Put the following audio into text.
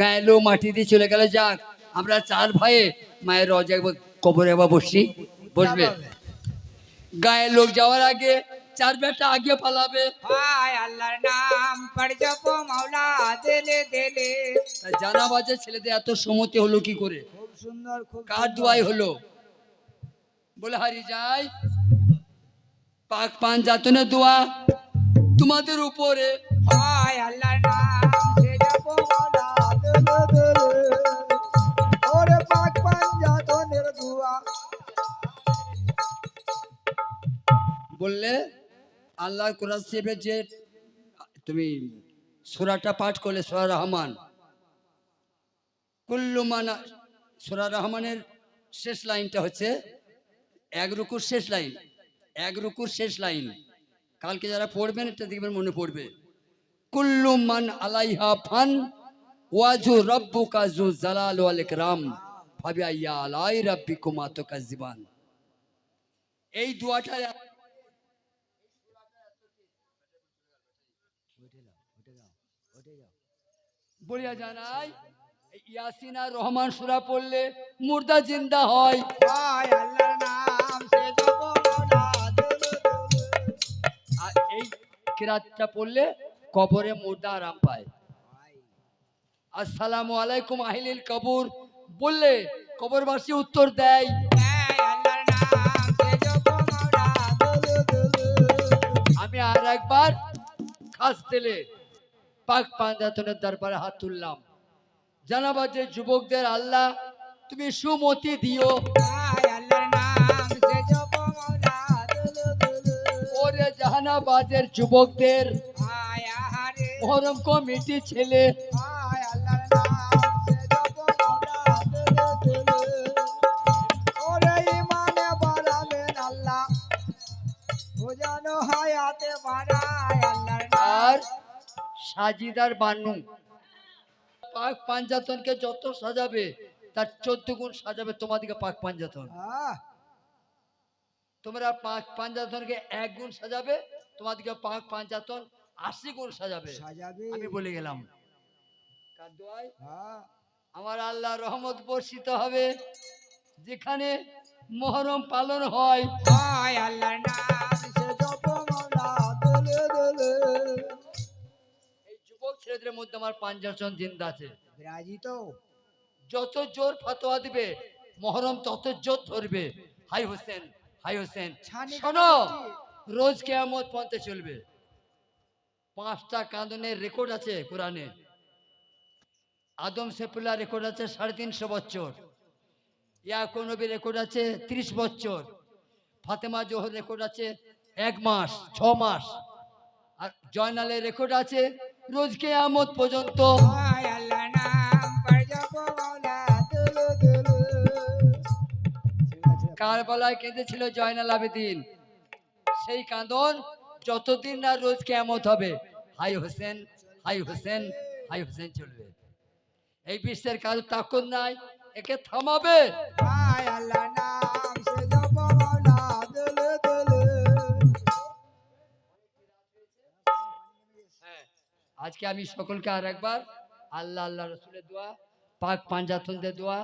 গায়ে লো মাটি দিয়ে চলে গেলে যাক। আমরা চার ভাইয়ে মায়ের রজা একবার কবরে একবার বসি বসবে? গায়ে লোক যাওয়ার আগে চার বেটা আগে পালাবে। জানা বাজে ছেলেদের এত সমতি হলো কি করে? সুন্দর কার দোয়াই হলো? বলে হারি যাই। পাক পান জাতনে দোয়া তোমাদের উপরে। হায় আল্লাহর বললে আল্লাহ কোরআন শরীফের যে তুমি সুরাটা পাঠ করলে, সুরা রহমান। কুল্লু মানা, সুরা রহমানের শেষ লাইনটা হচ্ছে, এক রুকুর শেষ লাইন, এক রুকুর শেষ লাইন। কালকে যারা পড়বেন, এটা দেখবেন মনে পড়বে। কুল্লু মান আলাইহা ফান, ওয়াজু রব্বু কাজু জালাল ওয়াল ইকরাম ফাবি আইয়া আলাই রাব্বিকুমা তুকাজ্জিবান। এই দোয়াটা বলিয়া জানাই ইয়াসিনা রহমান সুরা পড়লে মুর্দা জিন্দা হয়। আর এই কিরাতটা পড়লে কবরে মুর্দা আরাম পায়। আসসালামু আলাইকুম আহিলিল কবর। বললে কবরবাসী উত্তর দেয়। আমি আর একবার খাস দিলে পাক পাঞ্জাতনের দরবারে হাত তুললাম। জানাবা যে যুবকদের আল্লাহ তুমি সুমতি দিও। ওরে জাহানাবাদের যুবকদের মহরম কমিটি ছেলে আর সাজিদার বানু পাক পাঞ্জাতনকে যত সাজাবে তার চোদ্দ গুণ সাজাবে তোমাদেরকে পাক পাঞ্জাতন। তোমরা পাক পাঞ্জাতনকে এক গুণ সাজাবে তোমাদেরকে পাক পাঞ্জাতন আশি গুণ সাজাবে। আমি বলে গেলাম। হ্যাঁ। আমার আল্লাহ রহমত বর্ষিত হবে। যেখানে মহরম পালন হয় হায় ছেলেদের মধ্যে আমার পাঞ্জাতন জিন্দা আছে। বিরাজিত। যত জোর ফতোয়া দিবে মহরম তত জোর ধরবে। হাই হোসেন হাই হোসেন। শোনো রোজ কেয়ামত পন্থে চলবে। পাঁচটা কাঁদনের রেকর্ড আছে কোরআনে। আদম সেফুল্লাহ রেকর্ড আছে সাড়ে তিনশো বছর। ইয়াকুব নবীর রেকর্ড আছে ত্রিশ বছর। ফাতেমা জোহর রেকর্ড আছে এক মাস ছ মাস। আর জয়নালের রেকর্ড আছে রোজ কেয়ামত পর্যন্ত। হায় দিলে কারবালায় কেঁদেছিল জয়নাল আবেদিন। সেই কাঁদন যতদিন না রোজ কেমত হবে। হাই হোসেন হাই হোসেন হাই হোসেন চলবে। এই বিশ্বের কাজ তাকত নাই, একে থামাবে। আজকে আমি সকলকে আর একবার আল্লাহ আল্লাহ রসুলের দোয়া পাক পাঞ্জাতনদের দোয়া